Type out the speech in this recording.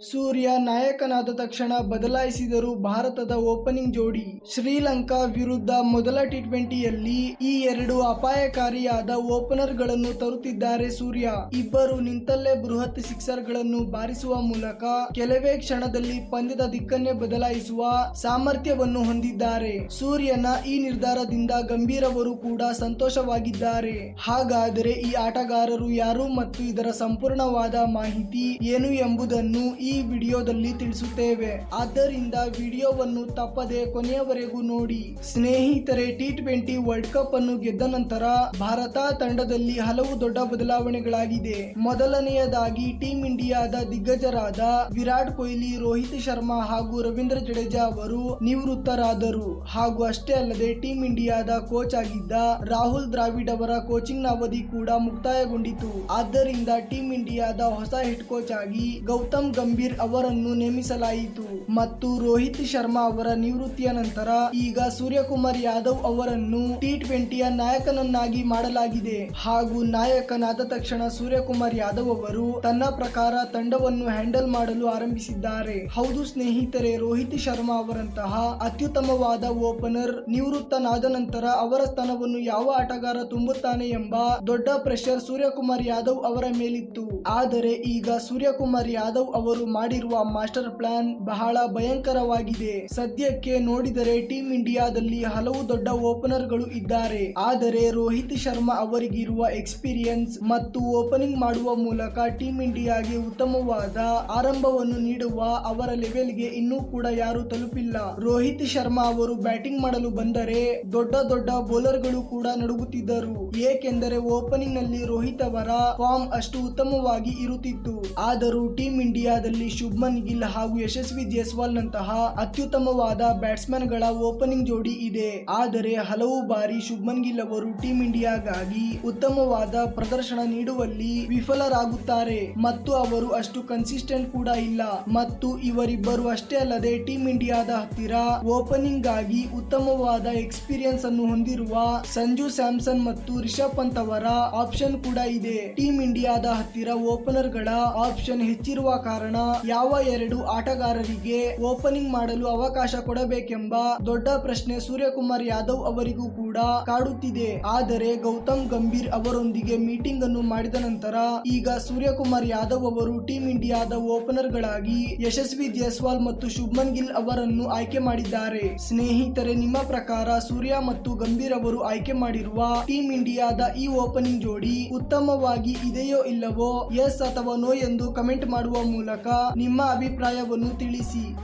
ಸೂರ್ಯ ನಾಯಕನಾದ ತಕ್ಷಣ ಬದಲಾಯಿಸಿದರು ಭಾರತದ ಓಪನಿಂಗ್ ಜೋಡಿ ಶ್ರೀಲಂಕಾ ವಿರುದ್ಧ ಮೊದಲ ಟಿ ಟ್ವೆಂಟಿಯಲ್ಲಿ ಈ ಎರಡು ಅಪಾಯಕಾರಿಯಾದ ಓಪನರ್ಗಳನ್ನು ತರುತ್ತಿದ್ದಾರೆ ಸೂರ್ಯ. ಇಬ್ಬರು ನಿಂತಲ್ಲೇ ಬೃಹತ್ ಸಿಕ್ಸರ್ಗಳನ್ನು ಬಾರಿಸುವ ಮೂಲಕ ಕೆಲವೇ ಕ್ಷಣದಲ್ಲಿ ಪಂದ್ಯದ ದಿಕ್ಕನ್ನೇ ಬದಲಾಯಿಸುವ ಸಾಮರ್ಥ್ಯವನ್ನು ಹೊಂದಿದ್ದಾರೆ. ಸೂರ್ಯನ ಈ ನಿರ್ಧಾರದಿಂದ ಗಂಭೀರವರು ಕೂಡ ಸಂತೋಷವಾಗಿದ್ದಾರೆ. ಹಾಗಾದರೆ ಈ ಆಟಗಾರರು ಯಾರು ಮತ್ತು ಇದರ ಸಂಪೂರ್ಣವಾದ ಮಾಹಿತಿ ಏನು ಎಂಬುದನ್ನು ಈ ವಿಡಿಯೋದಲ್ಲಿ ತಿಳಿಸುತ್ತೇವೆ. ಆದ್ದರಿಂದ ವಿಡಿಯೋವನ್ನು ತಪ್ಪದೆ ಕೊನೆಯವರೆಗೂ ನೋಡಿ. ಸ್ನೇಹಿತರೆ, ಟಿ ಟ್ವೆಂಟಿ ವರ್ಲ್ಡ್ ಕಪ್ ಅನ್ನು ಗೆದ್ದ ನಂತರ ಭಾರತ ತಂಡದಲ್ಲಿ ಹಲವು ದೊಡ್ಡ ಬದಲಾವಣೆಗಳಾಗಿದೆ. ಮೊದಲನೆಯದಾಗಿ ಟೀಂ ಇಂಡಿಯಾದ ದಿಗ್ಗಜರಾದ ವಿರಾಟ್ ಕೊಹ್ಲಿ, ರೋಹಿತ್ ಶರ್ಮಾ ಹಾಗೂ ರವೀಂದ್ರ ಜಡೇಜಾ ಅವರು ನಿವೃತ್ತರಾದರು. ಹಾಗೂ ಅಷ್ಟೇ ಅಲ್ಲದೆ ಟೀಂ ಇಂಡಿಯಾದ ಕೋಚ್ ಆಗಿದ್ದ ರಾಹುಲ್ ದ್ರಾವಿಡ್ ಅವರ ಕೋಚಿಂಗ್ನ ಅವಧಿ ಕೂಡ ಮುಕ್ತಾಯಗೊಂಡಿತು. ಆದ್ದರಿಂದ ಟೀಂ ಇಂಡಿಯಾದ ಹೊಸ ಹೆಡ್ ಕೋಚ್ ಆಗಿ ಗೌತಮ್ ಗಂಭೀರ್ ಅವರನ್ನು ನೇಮಿಸಲಾಯಿತು ಮತ್ತು ರೋಹಿತ್ ಶರ್ಮಾ ಅವರ ನಿವೃತ್ತಿಯ ನಂತರ ಈಗ ಸೂರ್ಯಕುಮಾರ್ ಯಾದವ್ ಅವರನ್ನು ಟಿ ಟ್ವೆಂಟಿಯ ನಾಯಕನನ್ನಾಗಿ ಮಾಡಲಾಗಿದೆ. ಹಾಗೂ ನಾಯಕನಾದ ತಕ್ಷಣ ಸೂರ್ಯಕುಮಾರ್ ಯಾದವ್ ಅವರು ತನ್ನ ಪ್ರಕಾರ ತಂಡವನ್ನು ಹ್ಯಾಂಡಲ್ ಮಾಡಲು ಆರಂಭಿಸಿದ್ದಾರೆ. ಹೌದು ಸ್ನೇಹಿತರೆ, ರೋಹಿತ್ ಶರ್ಮಾ ಅವರಂತಹ ಅತ್ಯುತ್ತಮವಾದ ಓಪನರ್ ನಿವೃತ್ತನಾದ ನಂತರ ಅವರ ಸ್ಥಾನವನ್ನು ಯಾವ ಆಟಗಾರ ತುಂಬುತ್ತಾನೆ ಎಂಬ ದೊಡ್ಡ ಪ್ರೆಷರ್ ಸೂರ್ಯಕುಮಾರ್ ಯಾದವ್ ಅವರ ಮೇಲಿತ್ತು. ಆದರೆ ಈಗ ಸೂರ್ಯಕುಮಾರ್ ಯಾದವ್ ಅವರು ಮಾಡಿರುವ ಮಾಸ್ಟರ್ ಪ್ಲಾನ್ ಬಹಳ ಭಯಂಕರವಾಗಿದೆ. ಸದ್ಯಕ್ಕೆ ನೋಡಿದರೆ ಟೀಂ ಇಂಡಿಯಾದಲ್ಲಿ ಹಲವು ದೊಡ್ಡ ಓಪನರ್ಗಳು ಇದ್ದಾರೆ. ಆದರೆ ರೋಹಿತ್ ಶರ್ಮಾ ಅವರಿಗಿರುವ ಎಕ್ಸ್ಪೀರಿಯನ್ಸ್ ಮತ್ತು ಓಪನಿಂಗ್ ಮಾಡುವ ಮೂಲಕ ಟೀಂ ಇಂಡಿಯಾಗೆ ಉತ್ತಮವಾದ ಆರಂಭವನ್ನು ನೀಡುವ ಅವರ ಲೆವೆಲ್ಗೆ ಇನ್ನೂ ಕೂಡ ಯಾರು ತಲುಪಿಲ್ಲ. ರೋಹಿತ್ ಶರ್ಮಾ ಅವರು ಬ್ಯಾಟಿಂಗ್ ಮಾಡಲು ಬಂದರೆ ದೊಡ್ಡ ದೊಡ್ಡ ಬೌಲರ್ಗಳು ಕೂಡ ನಡುಗುತ್ತಿದ್ದರು. ಏಕೆಂದರೆ ಓಪನಿಂಗ್ನಲ್ಲಿ ರೋಹಿತ್ ಅವರ ಫಾರ್ಮ್ ಅಷ್ಟು ಉತ್ತಮವಾಗಿ ಇರುತ್ತಿತ್ತು. ಆದರೂ ಟೀಂ ಇಂಡಿಯಾದಲ್ಲಿ ಶುಭ್ಮನ್ ಗಿಲ್ ಹಾಗೂ ಯಶಸ್ವಿ ಜೇಸ್ವಾಲ್ ನಂತಹ ಅತ್ಯುತ್ತಮವಾದ ಬ್ಯಾಟ್ಸ್ಮನ್ಗಳ ಓಪನಿಂಗ್ ಜೋಡಿ ಇದೆ. ಆದರೆ ಹಲವು ಬಾರಿ ಶುಭ್ಮನ್ ಗಿಲ್ ಅವರು ಟೀಂ ಇಂಡಿಯಾಗಾಗಿ ಉತ್ತಮವಾದ ಪ್ರದರ್ಶನ ನೀಡುವಲ್ಲಿ ವಿಫಲರಾಗುತ್ತಾರೆ. ಮತ್ತು ಅವರು ಅಷ್ಟು ಕನ್ಸಿಸ್ಟೆಂಟ್ ಕೂಡ ಇಲ್ಲ. ಮತ್ತು ಇವರಿಬ್ಬರು ಅಷ್ಟೇ ಅಲ್ಲದೆ ಟೀಂ ಇಂಡಿಯಾದ ಹತ್ತಿರ ಓಪನಿಂಗ್ಗಾಗಿ ಉತ್ತಮವಾದ ಎಕ್ಸ್ಪೀರಿಯನ್ಸ್ ಅನ್ನು ಹೊಂದಿರುವ ಸಂಜು ಸ್ಯಾಮ್ಸನ್ ಮತ್ತು ರಿಷಬ್ ಪಂತ್ ಅವರ ಆಪ್ಷನ್ ಕೂಡ ಇದೆ. ಟೀಂ ಇಂಡಿಯಾದ ಹತ್ತಿರ ಓಪನರ್ಗಳ ಆಪ್ಷನ್ ಹೆಚ್ಚಿರುವ ಕಾರಣ ಯಾವ ಎರಡು ಆಟಗಾರರಿಗೆ ಓಪನಿಂಗ್ ಮಾಡಲು ಅವಕಾಶ ಕೊಡಬೇಕೆಂಬ ದೊಡ್ಡ ಪ್ರಶ್ನೆ ಸೂರ್ಯಕುಮಾರ್ ಯಾದವ್ ಅವರಿಗೂ ಕೂಡ ಕಾಡುತ್ತಿದೆ. ಆದರೆ ಗೌತಮ್ ಗಂಭೀರ್ ಅವರೊಂದಿಗೆ ಮೀಟಿಂಗ್ ಅನ್ನು ಮಾಡಿದ ನಂತರ ಈಗ ಸೂರ್ಯಕುಮಾರ್ ಯಾದವ್ ಅವರು ಟೀಂ ಇಂಡಿಯಾದ ಓಪನರ್ ಗಳಾಗಿ ಯಶಸ್ವಿ ಜೈಸ್ವಾಲ್ ಮತ್ತು ಶುಭ್ಮನ್ ಗಿಲ್ ಅವರನ್ನು ಆಯ್ಕೆ ಮಾಡಿದ್ದಾರೆ. ಸ್ನೇಹಿತರೆ, ನಿಮ್ಮ ಪ್ರಕಾರ ಸೂರ್ಯ ಮತ್ತು ಗಂಭೀರ್ ಅವರು ಆಯ್ಕೆ ಮಾಡಿರುವ ಟೀಂ ಇಂಡಿಯಾದ ಈ ಓಪನಿಂಗ್ ಜೋಡಿ ಉತ್ತಮವಾಗಿ ಇದೆಯೋ ಇಲ್ಲವೋ ಎಸ್ ಅಥವಾ ನೋ ಎಂದು ಕಮೆಂಟ್ ಮಾಡುವ ಮೂಲಕ ನಿಮ್ಮ ಅಭಿಪ್ರಾಯವನ್ನು ತಿಳಿಸಿ.